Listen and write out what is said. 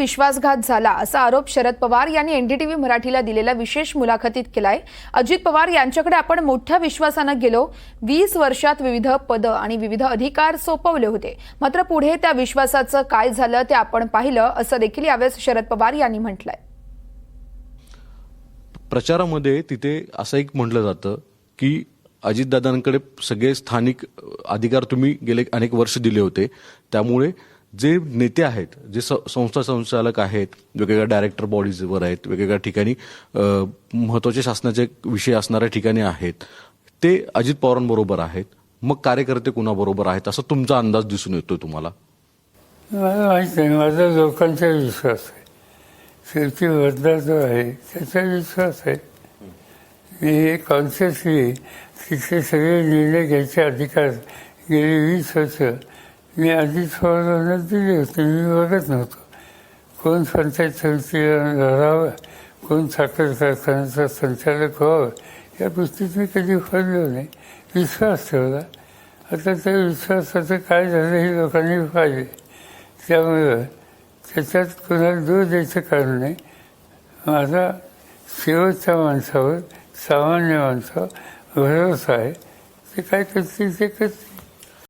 विश्वासघात झाला असा आरोप शरद पवार यांनी एनडीटीव्ही मराठीला दिलेल्या विशेष मुलाखतीत केलाय. अजित पवार यांच्याकडे आपण मोठ्या विश्वासानं गेलो. वीस वर्षात विविध पदं आणि विविध अधिकार सोपवले होते. मात्र पुढे त्या विश्वासाचं काय झालं ते आपण पाहिलं असं देखील यावेळेस शरद पवार यांनी म्हटलंय. प्रचारामध्ये तिथे असं एक म्हटलं जातं की अजितदादांकडे सगळे स्थानिक अधिकार तुम्ही गेले अनेक वर्ष दिले होते. त्यामुळे जे नेते आहेत जे संस्था संचालक आहेत वेगवेगळ्या डायरेक्टर बॉडीजवर आहेत वेगवेगळ्या ठिकाणी महत्त्वाचे महत्त्वाचे शासनाचे विषय असणाऱ्या ठिकाणी आहेत ते अजित पवारांबरोबर आहेत मग कार्यकर्ते कुणाबरोबर आहेत असा तुमचा अंदाज दिसून येतोय तुम्हाला? माहीत नाही माझा लोकांचा विश्वास आहे. शेवटी वर्धा जो आहे त्याचा विश्वास आहे. मी हे कॉन्शियसली तिथे सगळे निर्णय घ्यायचे अधिकार गेली वीस वर्ष. मी आधीच पवारांना दिली होती मी बघत नव्हतो कोण पंचायत समितीला कोण साखर कारखान्याचा संचालक व्हावं या गोष्टीत मी कधी फरलो नाही विश्वास ठेवला. आता त्या विश्वासाचं काय झालं हे लोकांनी पाहिजे त्यामुळं त्याच्यात कुणाला दूर द्यायचं कारण नाही. माझा शेवटच्या माणसावर सामान्य माणसावर भरोसा आहे ते काय करतील ते करतील